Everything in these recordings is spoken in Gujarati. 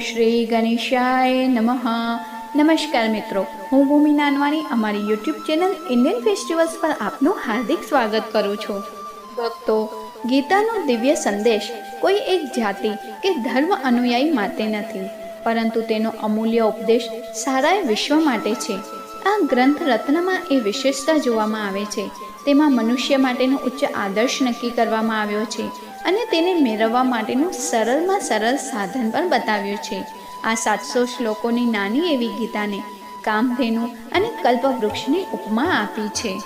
શ્રી ગણેશાય નમઃ. નમસ્કાર મિત્રો, હું ભૂમિ નાનવાણી. અમારી યુટ્યુબ ચેનલ ઇન્ડિયન ફેસ્ટિવલ્સ પર આપનું હાર્દિક સ્વાગત કરું છું. ભક્તો, ગીતાનો દિવ્ય સંદેશ કોઈ એક જાતિ કે ધર્મ અનુયાયી માટે નથી, પરંતુ તેનો અમૂલ્ય ઉપદેશ સારા વિશ્વ માટે છે. આ ગ્રંથ રત્નમાં એ વિશેષતા જોવામાં આવે છે. તેમાં મનુષ્ય માટેનો ઉચ્ચ આદર્શ નક્કી કરવામાં આવ્યો છે. અને તેને મેળવવા માટેનું સરળમાં સરળ સાધન પણ બતાવ્યું છે. આ સાતસો શ્લોકોની નાની એવી ગીતાને કામધેનુ અને કલ્પવૃક્ષની ઉપમા આપી છે.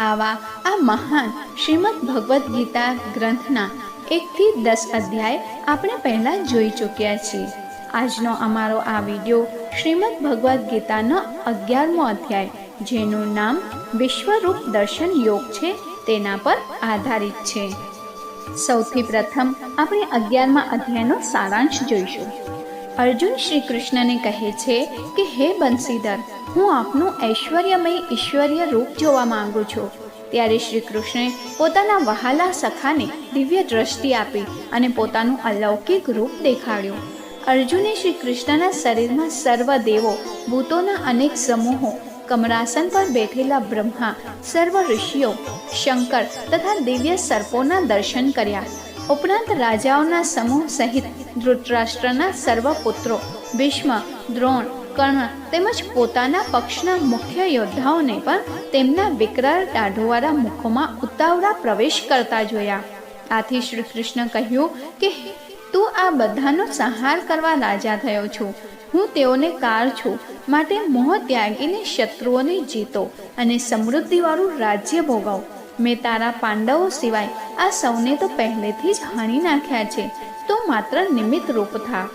આવા આ મહાન શ્રીમદ ભગવદ્ ગીતા ગ્રંથના એકથી દસ અધ્યાય આપણે પહેલાં જોઈ ચૂક્યા છીએ. આજનો અમારો આ વિડિયો શ્રીમદ ભગવદ્ ગીતાનો અગિયારમો અધ્યાય, જેનું નામ વિશ્વરૂપ દર્શન યોગ છે, તેના પર આધારિત છે. સૌથી પ્રથમ આપણે અગિયારમાં અધ્યાયનો સારાંશ જોઈશું. અર્જુન શ્રી કૃષ્ણને કહે છે કે, હે બંસીધર હું આપનું ઐશ્વર્યમય ઈશ્વરીય રૂપ જોવા માંગુ છું. ત્યારે શ્રી કૃષ્ણે પોતાના વહાલા સખાને દિવ્ય દ્રષ્ટિ આપી અને પોતાનું અલૌકિક રૂપ દેખાડ્યું. અર્જુને શ્રી કૃષ્ણના શરીરમાં સર્વ દેવો, ભૂતોના અનેક સમૂહો કમરાસન પર બેઠેલા બ્રહ્મા સર્વ ઋષિઓ, શંકર તથા દિવ્ય સર્પોના દર્શન કર્યા. ઉપરાંત રાજાઓના સમૂહ સહિત ધૃતરાષ્ટ્રના સર્વ પુત્રો, ભીષ્મ, દ્રોણ, કર્ણ તેમજ પોતાના પક્ષના મુખ્ય યોદ્ધાઓને પણ તેમના વિકરાળ દાઢોવાળા મુખોમાં ઉતાવળા પ્રવેશ કરતા જોયા. આથી શ્રી કૃષ્ણ કહ્યું કે, તું આ બધાનો સંહાર કરવા રાજા થયો છું. હું તેઓને કાર છું. માટે મોહ ત્યાગીને શત્રુઓને જીતો અને સમૃદ્ધિવાળું રાજ્ય ભોગવ. મેં તારા પાંડવો સિવાય આ સૌને તો પહેલેથી જ હણી નાખ્યા છે. તો માત્ર નિમિત્ત રૂપ થા.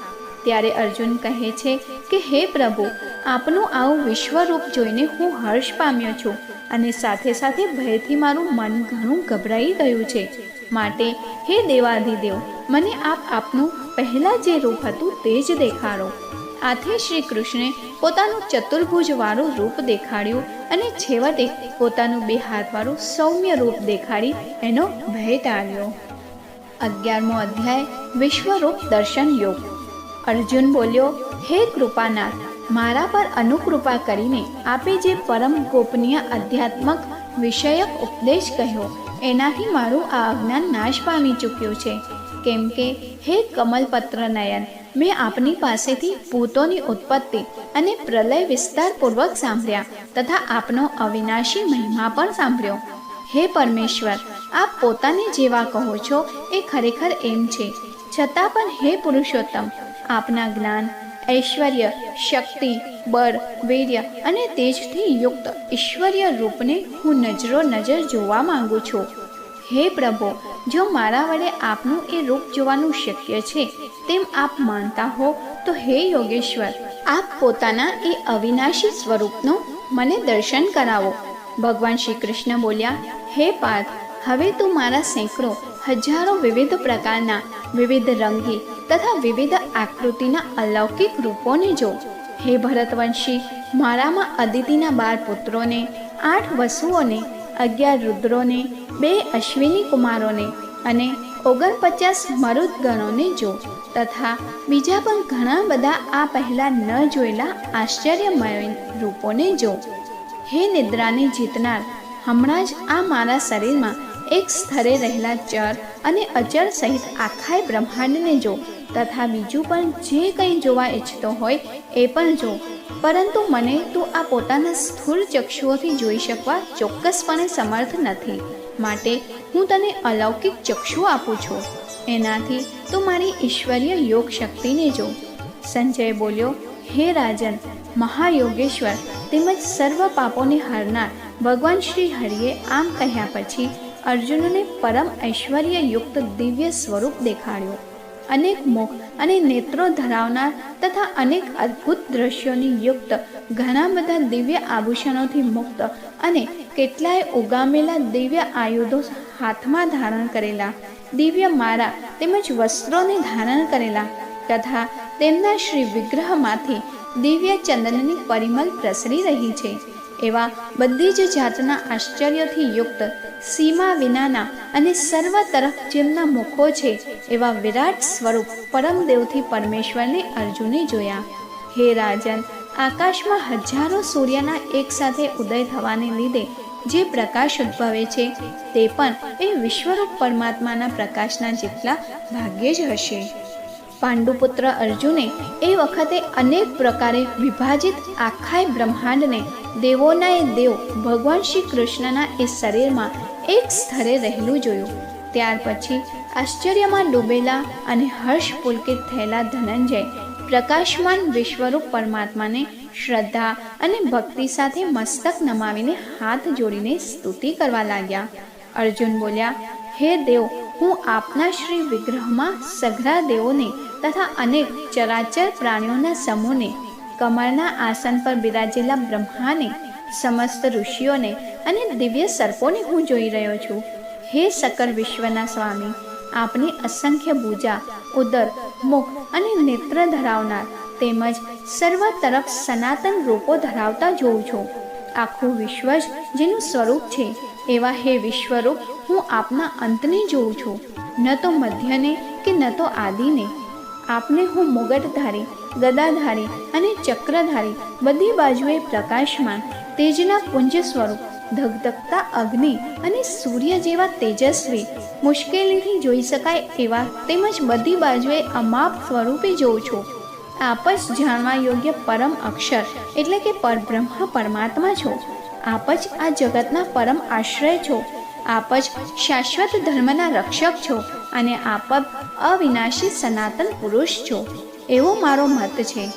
ત્યારે અર્જુન કહે છે કે, હે પ્રભુ, આપનું આવું વિશ્વરૂપ જોઈને હું હર્ષ પામ્યો છું અને સાથે સાથે ભયથી મારું મન ઘણું ગભરાઈ ગયું છે. માટે, હે દેવાધિદેવ મને આપ આપનું પહેલાં જે રૂપ હતું તે જ દેખાડો. આથી શ્રી કૃષ્ણે પોતાનું ચતુર્ભુજવાળું રૂપ દેખાડ્યું અને છેવટે પોતાનું બે હાથવાળું સૌમ્ય રૂપ દેખાડી એનો ભય ટાળ્યો. અગિયારમો અધ્યાય, વિશ્વરૂપ દર્શન યોગ. અર્જુન બોલ્યો, હે કૃપાનાથ, મારા પર અનુકૃપા કરીને આપે જે પરમ ગોપનીય આધ્યાત્મક વિષયક ઉપદેશ કહ્યો, એનાથી મારું આ અજ્ઞાન નાશ પામી ચૂક્યું છે. કેમ કે, હે કમલપત્ર નયન મેં આપની પાસેથી ભૂતોની ઉત્પત્તિ અને પ્રલય વિસ્તારપૂર્વક સાંભળ્યા તથા આપનો અવિનાશી મહિમા પણ સાંભળ્યો. હે પરમેશ્વર, આપ પોતાને જેવા કહો છો એ ખરેખર એમ છે. છતાં પણ હે પુરુષોત્તમ, આપના જ્ઞાન, ઐશ્વર્ય, શક્તિ, બળ, વીર્ય અને તેજથી યુક્ત ઈશ્વરીય રૂપને હું નજરો નજર જોવા માંગુ છું. હે પ્રભુ જો મારા વડે આપનું એ રૂપ જોવાનું શક્ય છે, તેમ આપ માનતા હો, તો હે યોગેશ્વર, આપ પોતાના એ અવિનાશી સ્વરૂપનું મને દર્શન કરાવો. ભગવાન શ્રી કૃષ્ણ બોલ્યા, હે પાર્થ, હવે તું મારા સેંકડો, હજારો વિવિધ પ્રકારના, વિવિધ રંગી તથા વિવિધ આકૃતિના અલૌકિક રૂપોને જો. હે ભરતવંશી, મારામાં અદિતિના બાર પુત્રોને, આઠ વસુઓને, અગિયાર રુદ્રોને બે અશ્વિની કુમારોને અને ઓગણપચાસ મરુદગણોને જો તથા બીજા પણ ઘણા બધા આ પહેલાં ન જોયેલા આશ્ચર્યમય રૂપોને જો હે નિદ્રાને જીતનાર, હમણાં જ આ મારા શરીરમાં એક સ્થળે રહેલા ચર અને અચર સહિત આખાય બ્રહ્માંડને જો તથા બીજું પણ જે કંઈ જોવા ઈચ્છતો હોય એ પણ જો પરંતુ મને તું આ પોતાના સ્થૂળ ચક્ષુઓથી જોઈ શકવા ચોક્કસપણે સમર્થ નથી. માટે હું તને અલૌકિક ચક્ષુ આપું છું. એનાથી તું મારી ઈશ્વરીય યોગ શક્તિને જો. સંજય બોલ્યો, હે રાજન, મહાયોગેશ્વર, તેમજ સર્વ પાપોને હરનાર ભગવાન શ્રી હરિએ આમ કહ્યા પછી અર્જુનને પરમ ઐશ્વર્યયુક્ત દિવ્ય સ્વરૂપ દેખાડ્યું. અનેક મુખ અને નેત્રો ધરાવનાર તથા અનેક અદ્ભુત દ્રશ્યોની યુક્ત ઘણા બધા દિવ્ય આભૂષણોથી મુક્ત અને કેટલાય ઉગામેલા દિવ્ય આયુધો હાથમાં ધારણ કરેલા. દિવ્ય મારા તેમજ વસ્ત્રોને ધારણ કરેલા તથા તેમના શ્રી વિગ્રહમાંથી દિવ્ય ચંદનની પરિમલ પ્રસરી રહી છે. એવા બધી જ જાતના આશ્ચર્યથી યુક્ત સીમા વિનાના અને સર્વ તરફ જેમના મુખો છે એવા વિરાટ સ્વરૂપ પરમદેવથી પરમેશ્વરને અર્જુને જોયા. હે રાજન, આકાશમાં હજારો સૂર્યના એકસાથે ઉદય થવાને લીધે જે પ્રકાશ ઉદ્ભવે છે, તે પણ એ વિશ્વરૂપ પરમાત્માના પ્રકાશના જેટલા ભાગ્યે જ હશે. પાંડુપુત્ર અર્જુને એ વખતે અનેક પ્રકારે વિભાજિત આખાય બ્રહ્માંડને દેવોના એ દેવ ભગવાન શ્રી કૃષ્ણના એ શરીરમાં એક સ્થળે રહેલું જોયું. ત્યાર પછી આશ્ચર્યમાં ડૂબેલા અને હર્ષ પુલકિત થયેલા ધનંજય પ્રકાશમાન વિશ્વરૂપ પરમાત્માને શ્રદ્ધા અને ભક્તિ સાથે મસ્તક નમાવીને હાથ જોડીને સ્તુતિ કરવા લાગ્યા. અર્જુન બોલ્યા, હે દેવ, હું આપના શ્રી વિગ્રહમાં સઘળા દેવોને તથા અનેક ચરાચર પ્રાણીઓના સમૂહને, કમળના આસન પર બિરાજેલા બ્રહ્માને, સમસ્ત ઋષિઓને અને દિવ્ય સર્પોને હું જોઈ રહ્યો છું. હે સકલ વિશ્વના સ્વામી, આપની અસંખ્ય ભૂજા ઉદર, મુખ અને નેત્ર ધરાવનાર તેમજ સર્વ તરફ સનાતન રૂપો ધરાવતા જોઉં છું. આખું વિશ્વ જ જેનું સ્વરૂપ છે, એવા હે વિશ્વરૂપ હું આપના અંતને જોઉં છું. ન તો મધ્યને કે ન તો આદિને. આપને હું મુગટધારી, ગદાધારી અને ચક્રધારી બધી બાજુએ પ્રકાશમાન, તેજના પુંજ સ્વરૂપ, ધગધગતા અગ્નિ અને સૂર્ય જેવા તેજસ્વી, મુશ્કેલીથી જોઈ શકાય એવા તેમજ બધી બાજુએ અમાપ સ્વરૂપે જોઉં છું. આપ જાણવા યોગ્ય પરમ અક્ષર એટલે કે પરબ્રહ્મ પરમાત્મા છો. આપ આ જગતના પરમ આશ્રય છો. આપ શાશ્વત ધર્મના રક્ષક છો અને આપ અવિનાશી સનાતન પુરુષ છો. એવો મારો મત છે.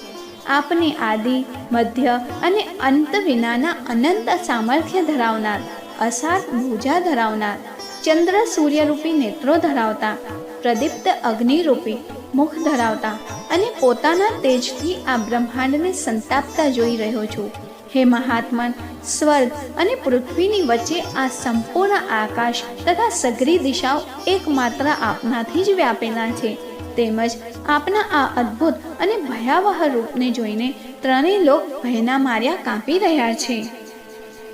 આપને આદિ, મધ્ય અને અંત વિનાના અનંત સામર્થ્ય ધરાવનાર, અસાર ભૂજા ધરાવનાર ચંદ્ર સૂર્યરૂપી નેત્રો ધરાવતા, પ્રદીપ્ત અગ્નિરૂપી મુખ ધરાવતા અને પોતાના તેજથી આ બ્રહ્માંડને સંતાપતા જોઈ રહ્યો છું. હે મહાત્મન, સ્વર્ગ અને પૃથ્વીની વચ્ચે આ સંપૂર્ણ આકાશ તથા સઘરી દિશાઓ એકમાત્ર આપનાથી જ વ્યાપેલા છે. તેમજ આપના આ અદ્ભુત અને ભયાવહ રૂપને જોઈને ત્રણેય લોક ભયના માર્યા કાપી રહ્યા છે.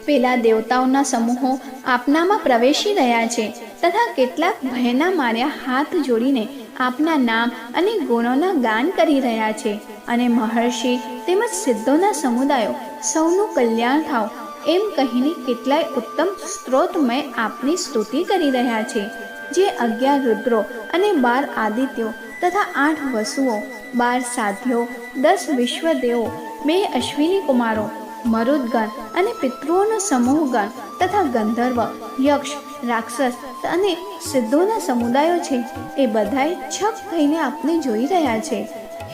પેલા દેવતાઓના સમૂહો આપનામાં પ્રવેશી રહ્યા છે તથા કેટલાક ભયના માર્યા હાથ જોડીને આપના નામ અને ગુણોના ગાન કરી રહ્યા છે. અને મહર્ષિ તેમજ સિદ્ધોના સમુદાયો સૌનું કલ્યાણ થાવ એમ કહીને કેટલાય ઉત્તમ સ્ત્રોતમય આપની સ્તુતિ કરી રહ્યા છે. જે અગિયાર રુદ્રો અને બાર આદિત્યો તથા આઠ વસુઓ, બાર સાધ્યો, દસ વિશ્વદેવો, બે અશ્વિની કુમારો મરુદગણ અને પિતૃઓનો સમૂહગણ તથા ગંધર્વ, યક્ષ, રાક્ષસ અને સિદ્ધોના સમુદાયો છે એ બધાએ છપ થઈને આપને જોઈ રહ્યા છે.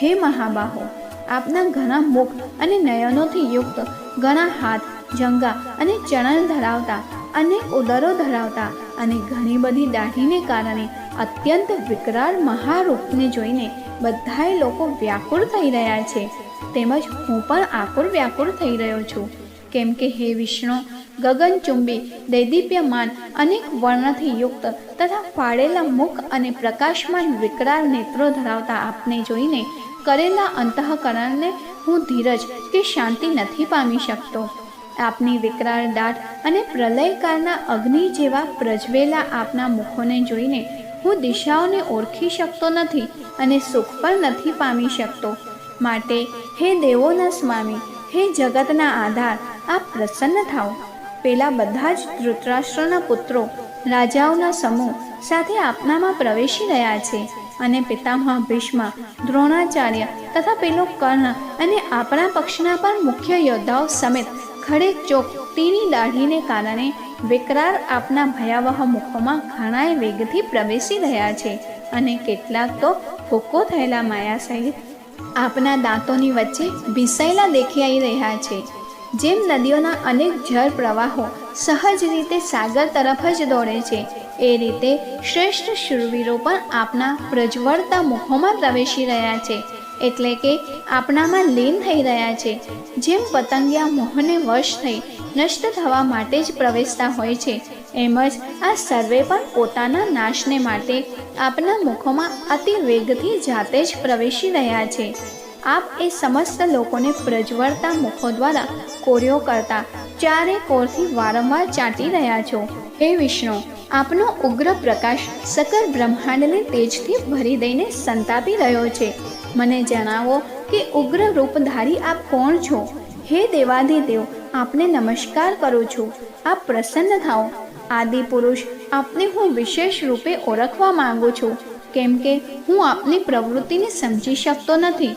હે મહાબાહો, આપના ઘણા મુખ અને નયનોથી યુક્ત, ઘણા હાથ, જંગા અને ચણન ધરાવતા અનેક ઉદરો ધરાવતા અને ઘણી બધી દાઢીને કારણે અત્યંત વિકરાળ મહારૂપને જોઈને બધાએ લોકો વ્યાકુળ થઈ રહ્યા છે. તેમજ હું પણ આકુર વ્યાકુળ થઈ રહ્યો છું. કેમ કે હે વિષ્ણુ ગગનચુંબી દૈદીપ્યમાન અનેક વર્ણથી યુક્ત તથા ફાળેલા મુખ અને પ્રકાશમાન વિકરાળ નેત્રો ધરાવતા આપને જોઈને કરેલા અંતઃકરણને હું ધીરજ કે શાંતિ નથી પામી શકતો. આપની વિકરાળ દાટ અને પ્રલયકાળના અગ્નિ જેવા પ્રજવેલા આપના મુખોને જોઈને હું દિશાઓને ઓળખી શકતો નથી અને સુખ પણ નથી પામી શકતો. માટે હે દેવોના સ્વામી, હે જગતના આધાર, આપ પ્રસન્ન થાઓ. પેલા બધા જ ધૃતરાષ્ટ્રના પુત્રો, રાજાઓના સમૂહ સાથે આપનામાં પ્રવેશી રહ્યા છે અને પિતામહ ભીષ્મ, દ્રોણાચાર્ય તથા પેલો કર્ણ અને આપણા પક્ષના પણ મુખ્ય યોદ્ધાઓ સમેત ખડે ચોક તીની દાઢીને કારણે વિકરાર આપના ભયાવહ મુખોમાં ઘણાય વેગથી પ્રવેશી રહ્યા છે અને કેટલાક તો ભૂકો થયેલા માયા સહિત આપના દાંતોની વચ્ચે ભીસાયેલા દેખાઈ રહ્યા છે, જેમ નદીઓના અનેક જળ પ્રવાહો સહજ રીતે સાગર તરફ જ દોડે છે. એ રીતે શ્રેષ્ઠ શૂરવીરો પણ આપના પ્રજ્વળતા મુખોમાં પ્રવેશી રહ્યા છે, એટલે કે આપણામાં લીન થઈ રહ્યા છે, જેમ પતંગિયા મોહને વશ થઈ નષ્ટ થવા માટે જ પ્રવેશતા હોય છે. એમ જ આ સર્વે પણ પોતાના નાશને માટે આપના મુખોમાં અતિ વેગથી જાતે જ પ્રવેશી રહ્યા છે. આપ એ સમસ્ત લોકોને પ્રજ્વળતા મુખો દ્વારા કોર્યો કરતા ચારે કોરથી વારંવાર ચાટી રહ્યા છો. હે વિષ્ણુ, આપનો ઉગ્ર પ્રકાશ સકર બ્રહ્માંડને તેજથી ભરી દઈને સંતાપી રહ્યો છે. મને જણાવો કે ઉગ્ર રૂપધારી આપ કોણ છો? હે દેવાધિદેવ આપને નમસ્કાર કરું છું. આપ પ્રસન્ન થાઓ. આદિ પુરુષ આપને હું વિશેષ રૂપે ઓળખવા માંગુ છું, કેમ કે હું આપની પ્રવૃત્તિને સમજી શકતો નથી.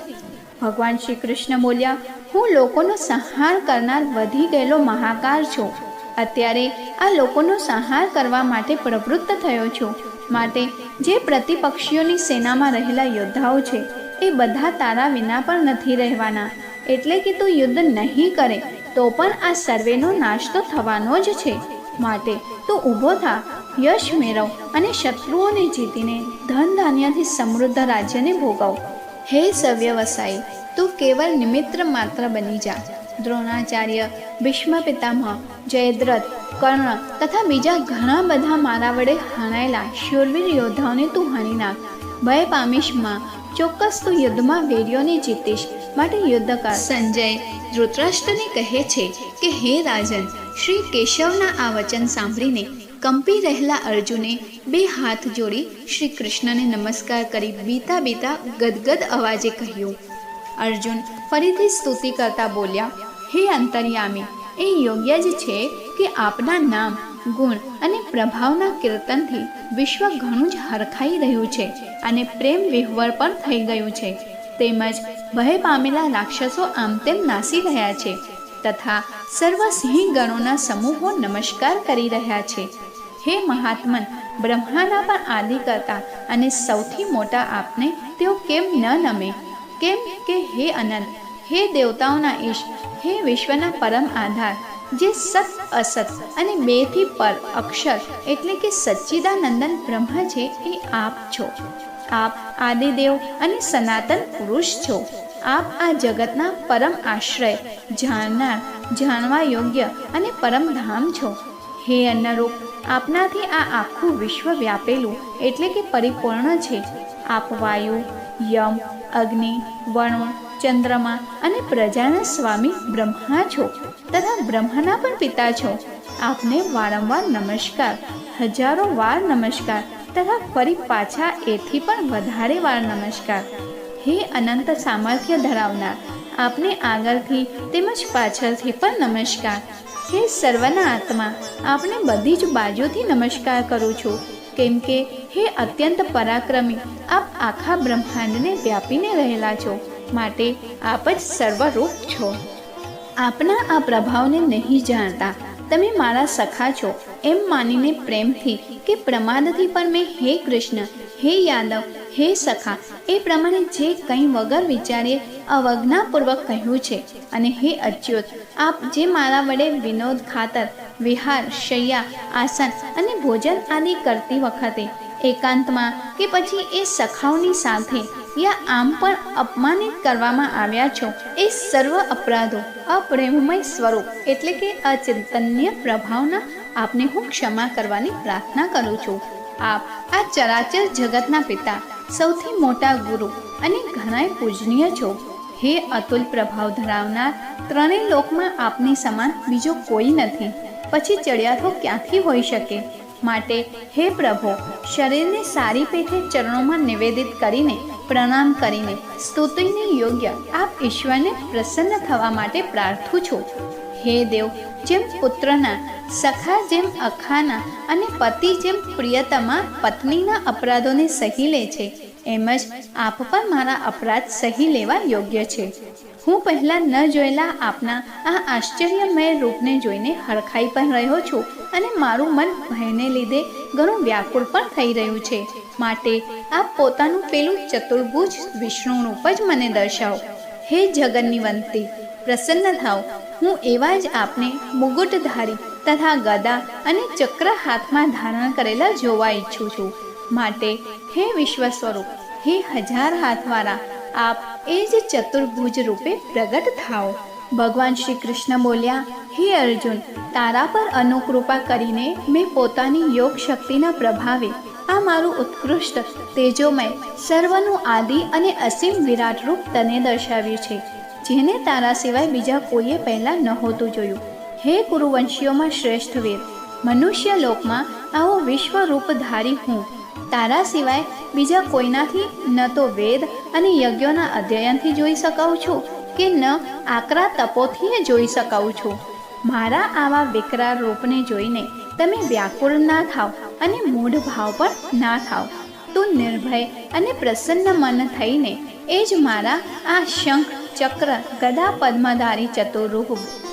ભગવાન શ્રી કૃષ્ણ બોલ્યા, હું લોકોનો સંહાર કરનાર વધી ગયેલો મહાકાર છું. અત્યારે આ લોકોનો સંહાર કરવા માટે પ્રવૃત્ત થયો છું. માટે જે પ્રતિપક્ષીઓની સેનામાં રહેલા યોદ્ધાઓ છે, એ બધા તારા વિના પણ નથી રહેવાના. એટલે કે તું યુદ્ધ નહીં કરે, તો પણ આ સર્વેનો નાશ તો થવાનો જ છે. માટે તું ઊભો થા, યશ મેળવ અને શત્રુઓને જીતીને ધન ધાન્યથી સમૃદ્ધ રાજ્યને ભોગવ. હે સવ્યવસાયી, તું કેવળ નિમિત્ર માત્ર બની જા. દ્રોણાચાર્ય ભીષ્મ પિતામહ જયદ્રથ, કર્ણ તથા બીજા ઘણા બધા મારા વડે હણાયેલા શૂરવીર યોદ્ધાઓને તું હણી નાખ. ભય પામીશ ચોક્કસ તું યુદ્ધમાં વેરીઓને જીતીશ. માટે યુદ્ધ કર સંજય ધૃતરાષ્ટ્રને કહે છે કે, હે રાજન શ્રી કેશવના આ વચન સાંભળીને કંપી રહેલા અર્જુને બે હાથ જોડી શ્રી કૃષ્ણને નમસ્કાર કરી બીતા બીતા ગદગદ અવાજે કહ્યું, અર્જુન, ફરીથી સ્તુતિ કરતા બોલ્યા, હે અંતર્યામી, એ યોગ્ય જ છે કે આપના નામ, ગુણ અને પ્રભાવના કીર્તનથી વિશ્વ ઘણું જ હરખાઈ રહ્યું છે અને પ્રેમ વિહ્વળ પણ થઈ ગયું છે. તેમજ ભય પામેલા રાક્ષસો આમ તેમ નાસી રહ્યા છે. તથા સર્વ સિંહ ગણોના સમૂહો નમસ્કાર કરી રહ્યા છે. હે મહાત્મન, બ્રહ્માના પણ આદિ કરતા અને સૌથી મોટા આપને તેઓ કેમ ન નમે? કેમ કે હે અનંત, હે દેવતાઓના ઈશ, હે વિશ્વના પરમ આધાર, જે સત, અસત અને બેથી પર અક્ષર એટલે કે સચ્ચિદાનંદન બ્રહ્મા છે એ આપ છો. આપ આદિદેવ અને સનાતન પુરુષ છો. આપ આ જગતના પરમ આશ્રય, જાણનાર, જાણવા યોગ્ય અને પરમ ધામ છો. હે અન્નરૂપ, આપનાથી આ આખું વિશ્વ વ્યાપેલું એટલે કે પરિપૂર્ણ છે. આપ વાયુ, યમ, અગ્નિ વરુણ ચંદ્રમા અને પ્રજાના સ્વામી બ્રહ્મા છો તથા બ્રહ્માના પણ પિતા છો. આપને વારંવાર નમસ્કાર, હજારો વાર નમસ્કાર તથા ફરી પાછા એથી પણ વધારે વાર નમસ્કાર. હે અનંત સામર્થ્ય ધરાવનાર, આપને આગળથી તેમજ પાછળથી પણ નમસ્કાર. હે સર્વના આત્મા, આપને બધી જ બાજુથી નમસ્કાર કરું છું. કેમ કે, હે અત્યંત પરાક્રમી, આપ આખા બ્રહ્માંડને વ્યાપીને રહેલા છો, માટે આપ જ સર્વરૂપ છો. આપના આ પ્રભાવને નહીં જાણતા, તમે મારા સખા છો, એમ માનીને પ્રેમથી કે પ્રમાદથી પણ મેં હે કૃષ્ણ હે યાદવ, હે સખા, એ પ્રમાણે જે કંઈ વગર વિચારીએ, અવજ્ઞાપૂર્વક કહ્યું છે. અને હે અચ્યુત, આપ જે મારા વડે વિનોદ ખાતર, વિહાર, શૈયા, આસન અને ભોજન આદિ કરતી વખતે, એકાંતમાં કે પછી એ સખાઓની સાથે યા આમ પણ અપમાનિત કરવામાં આવ્યા છો, એ સર્વ અપરાધો, અપ્રેમમય સ્વરૂપ, એટલે કે અચિંતન્ય પ્રભાવના આપને હું ક્ષમા કરવાની પ્રાર્થના કરું છું. આપ આ ચરાચર જગતના પિતા, સૌથી મોટા ગુરુ અને ઘણાય પૂજનીય છો. હે અતુલ પ્રભાવ ધરાવનાર, ત્રણેય લોકમાં આપની સમાન બીજો કોઈ નથી. પછી ચડિયાતો ક્યાંથી હોઈ શકે? માટે હે પ્રભુ, શરીરને સારી પેઠે ચરણોમાં નિવેદિત કરીને, પ્રણામ કરીને સ્તુતિને યોગ્ય આપ ઈશ્વરને પ્રસન્ન થવા માટે પ્રાર્થું છું. હે દેવ, જેમ પુત્રના, સખા જેમ અખાના અને પતિ જેમ પ્રિયતમા પત્નીના અપરાધોને સહી લે છે એમ જ આપ પણ મારા અપરાધ સહી લેવા યોગ્ય છે. હું પહેલાં ન જોયેલા આપના આ આશ્ચર્યમય રૂપને જોઈને હડખાઈ પણ રહ્યો છું અને મારું મન ભયને લીધે ઘણું વ્યાકુળ પણ થઈ રહ્યું છે. માટે આપ પોતાનું પેલું ચતુર્ભુજ વિષ્ણુ રૂપ જ મને દર્શાવો. હે જગન્નીવંતી વંતી પ્રસન્ન થાવ હું એવા જ આપને મુગુટધારી તથા ગદા અને ચક્ર હાથમાં ધારણ કરેલા જોવા ઈચ્છું છું. માટે હે વિશ્વ સ્વરૂપ હે હજાર હાથવાળા, આપ એ જ ચતુર્ભુજ રૂપે પ્રગટ થાઓ. ભગવાન શ્રી કૃષ્ણ બોલ્યા, હે અર્જુન, તારા પર અનુકૃપા કરીને મેં પોતાની યોગ શક્તિના પ્રભાવે આ મારું ઉત્કૃષ્ટ, તેજોમય, સર્વનું આદિ અને અસીમ વિરાટ રૂપ તને દર્શાવ્યું છે. જેને તારા સિવાય બીજા કોઈએ પહેલાં નહોતું જોયું. હે કુરુવંશીઓમાં શ્રેષ્ઠ વીર, મનુષ્ય લોકમાં આવો વિશ્વરૂપધારી હું. તારા સિવાય બીજા કોઈનાથી ન તો વેદ અને યજ્ઞોના અધ્યયનથી જોઈ શકાઉં છું કે ન આકરા તપોથી જોઈ શકાઉં છું. મારા આવા વિકરાળ રૂપને જોઈને તમે વ્યાકુળ ના થાવ અને મૂઢ ભાવ પણ ના થાવ. તું નિર્ભય અને પ્રસન્ન મન થઈને એ જ મારા આ શંખ ચક્ર ગદા પદ્મધારી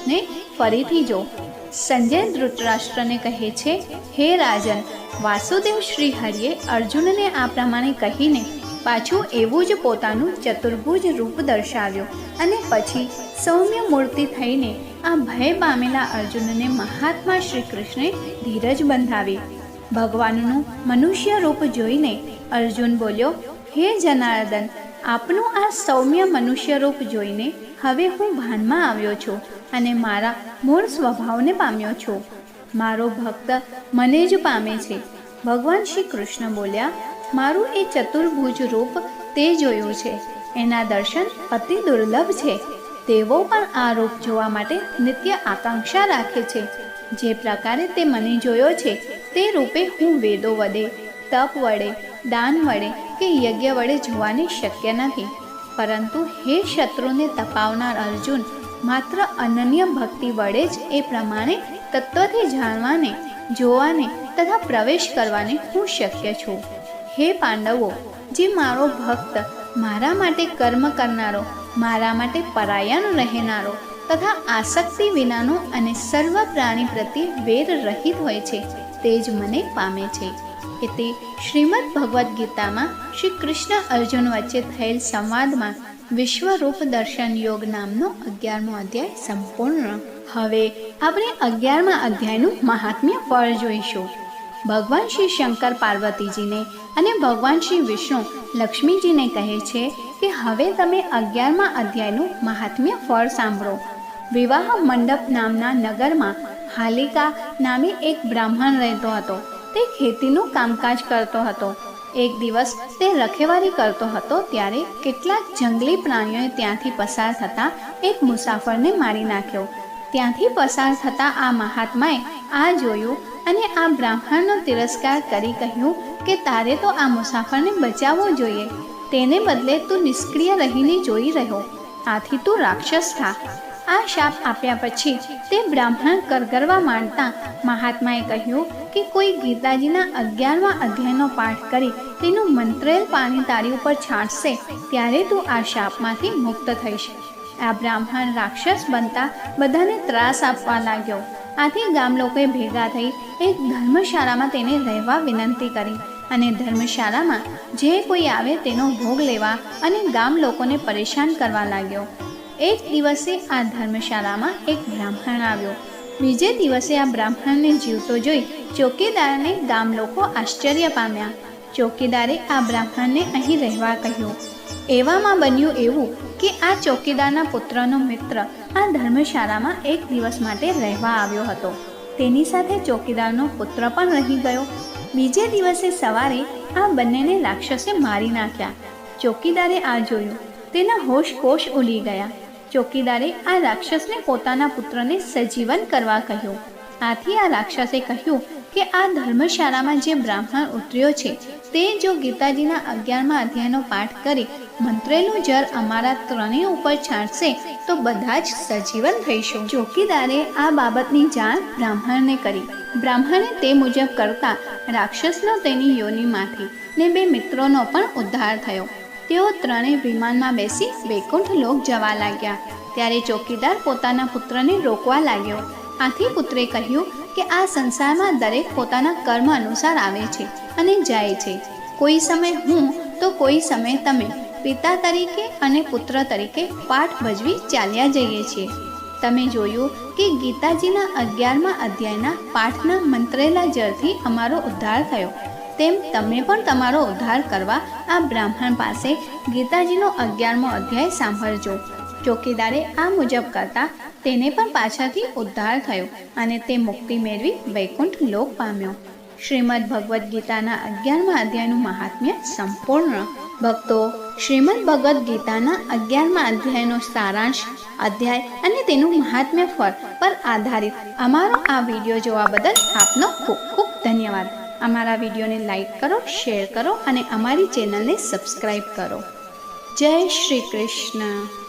ને ફરીથી જો. સંજય ધૃતરાષ્ટ્રને કહે છે, હે રાજન, વાસુદેવ શ્રી હરિએ અર્જુનને આ પ્રમાણે કહીને પાછું એવું જ પોતાનું ચતુર્ભુજ રૂપ દર્શાવ્યું અને પછી સૌમ્ય મૂર્તિ થઈને આ ભય પામેલા અર્જુનને મહાત્મા શ્રી કૃષ્ણે ધીરજ બંધાવી. ભગવાનનું મનુષ્ય રૂપ જોઈને અર્જુન બોલ્યો, હે જનાર્દન આપનું આ સૌમ્ય મનુષ્ય રૂપ જોઈને હવે હું ભાનમાં આવ્યો છું અને મારા મૂળ સ્વભાવને પામ્યો છું. મારો ભક્ત મને જ પામે છે. ભગવાન શ્રી કૃષ્ણ બોલ્યા, મારું એ ચતુર્ભુજ રૂપ તે જોયું છે. એના દર્શન અતિ દુર્લભ છે. તેઓ પણ આ રૂપ જોવા માટે નિત્ય આકાંક્ષા રાખે છે. જે પ્રકારે તે મને જોયો છે, તે રૂપે હું વેદો વડે, તપ વડે દાન વડે કે યજ્ઞ વડે જોવાની શક્ય નથી. પરંતુ હે શત્રુને તપાવનાર અર્જુન માત્ર અનન્ય ભક્તિ વડે જ એ પ્રમાણે તત્વથી જાણવાને, જોવાને તથા પ્રવેશ કરવાને હું શક્ય છું. હે પાંડવો, જે મારો ભક્ત મારા માટે કર્મ કરનારો, મારા માટે પરાયણ રહેનારો તથા આસક્તિ વિનાનો અને સર્વ પ્રાણી પ્રત્યે વેર રહિત હોય છે, તે જ મને પામે છે. એટલે શ્રીમદ ભગવદ્ ગીતામાં શ્રી કૃષ્ણ અર્જુન વચ્ચે થયેલ સંવાદમાં વિશ્વરૂપ દર્શન યોગ નામનો અગિયારમો અધ્યાય સંપૂર્ણ. હવે આપણે અગિયારમા અધ્યાયનું મહાત્મ્ય ફળ જોઈશું. ભગવાન શ્રી શંકર પાર્વતીજીને અને ભગવાન શ્રી વિષ્ણુ લક્ષ્મીજીને કહે છે કે હવે તમે અગિયારમા અધ્યાયનું મહાત્મ્ય ફળ સાંભળો. વિવાહ મંડપ નામના નગરમાં હાલિકા નામે એક બ્રાહ્મણ રહેતો હતો. તે ખેતીનું કામકાજ કરતો હતો. એક દિવસ તે રખેવારી કરતો હતો ત્યારે કેટલાક જંગલી પ્રાણીઓએ ત્યાંથી પસાર થતાં એક મુસાફરને મારી નાખ્યો. ત્યાંથી પસાર થતાં આ મહાત્માએ આ જોયું અને આ બ્રાહ્મણનો તિરસ્કાર કરી કહ્યું કે તારે તો આ મુસાફરને બચાવવો જોઈએ. તેને બદલે તું નિષ્ક્રિય રહીને જોઈ રહ્યો. આથી તું રાક્ષસ થા. આ શાપ આપ્યા પછી તે બ્રાહ્મણ કરગરવા માંડતા મહાત્માએ કહ્યું કે કોઈ ગીતાજીના અગિયારમા અધ્યાયનો પાઠ કરી તેનું મંત્રેલ પાણી તારી ઉપર છાંટશે, ત્યારે તું આ શાપમાંથી મુક્ત થઈશ. આ બ્રાહ્મણ રાક્ષસ બનતા બધાને ત્રાસ આપવા લાગ્યો. આથી ગામ લોકોએ ભેગા થઈ એક ધર્મશાળામાં તેને રહેવા વિનંતી કરી અને ધર્મશાળામાં જે કોઈ આવે તેનો ભોગ લેવા અને ગામ લોકોને પરેશાન કરવા લાગ્યો. એક દિવસે આ ધર્મશાળામાં એક બ્રાહ્મણ આવ્યો. બીજે દિવસે આ બ્રાહ્મણને જીવતો જોઈ ચોકીદારને ગામ લોકો આશ્ચર્ય પામ્યા. ચોકીદારે આ બ્રાહ્મણને અહીં રહેવા કહ્યું. એવામાં બન્યું એવું કે આ ચોકીદારના પુત્રનો મિત્ર આ ધર્મશાળામાં એક દિવસ માટે રહેવા આવ્યો હતો. તેની સાથે ચોકીદારનો પુત્ર પણ રહી ગયો. બીજે દિવસે સવારે આ બંનેને રાક્ષસે મારી નાખ્યા. ચોકીદારે આ જોયું. તેના હોશ કોશ ઉલી ગયા. ચોકીદારે આ રાક્ષસને પોતાના પુત્રને સજીવન કરવા કહ્યું. આથી આ રાક્ષસે કહ્યું કે આ ધર્મશાળામાં જે બ્રાહ્મણ ઉતર્યો છે, તે જો ગીતાજીના અગિયારમાં અધ્યાયનો પાઠ કરી મંત્રેલું જળ અમારા ત્રણેય ઉપર છાંટશે, તો બધા જ સજીવન થઈશું. ચોકીદારે આ બાબતની જાણ બ્રાહ્મણને કરી. બ્રાહ્મણે તે મુજબ કરતા રાક્ષસનો તેની યોનિમાંથી ને બે મિત્રોનો પણ ઉદ્ધાર થયો. તેઓ ત્રણેય વિમાનમાં બેસી વૈકુંઠ લોક જવા લાગ્યા. ત્યારે ચોકીદાર પોતાના પુત્રને રોકવા લાગ્યો. આથી પુત્રે કહ્યું કે આ સંસારમાં દરેક પોતાના કર્મ અનુસાર આવે છે અને જાય છે. કોઈ સમય હું તો કોઈ સમય તમે. પિતા તરીકે અને પુત્ર તરીકે પાઠ ભજવી ચાલ્યા જઈએ છીએ. તમે જોયું કે ગીતાજીના અગિયારમા અધ્યાયના પાઠના મંત્રેલા જળથી અમારો ઉદ્ધાર થયો. તેમ તમે પણ તમારો ઉદ્ધાર કરવા આ બ્રાહ્મણ પાસે ગીતાજીનો અગિયારમો અધ્યાય સાંભળજો. ચોકીદારે આ મુજબ કરતા તેને પણ પાછળથી ઉદ્ધાર થયો અને તે મુક્તિ મેળવી વૈકુંઠ લોક પામ્યો. શ્રીમદ ભગવદ્ ગીતાના અગિયારમા અધ્યાયનું મહાત્મ્ય સંપૂર્ણ. ભક્તો, શ્રીમદ ભગવદ્ ગીતાના અગિયારમા અધ્યાયનો સારાંશ, અધ્યાય અને તેનું મહાત્મ્ય ફળ પર આધારિત અમારો આ વીડિયો જોવા બદલ આપનો ખૂબ ખૂબ ધન્યવાદ. અમારા વિડીયોને લાઇક કરો શેર કરો અને અમારી ચેનલને સબસ્ક્રાઈબ કરો. જય શ્રી કૃષ્ણ.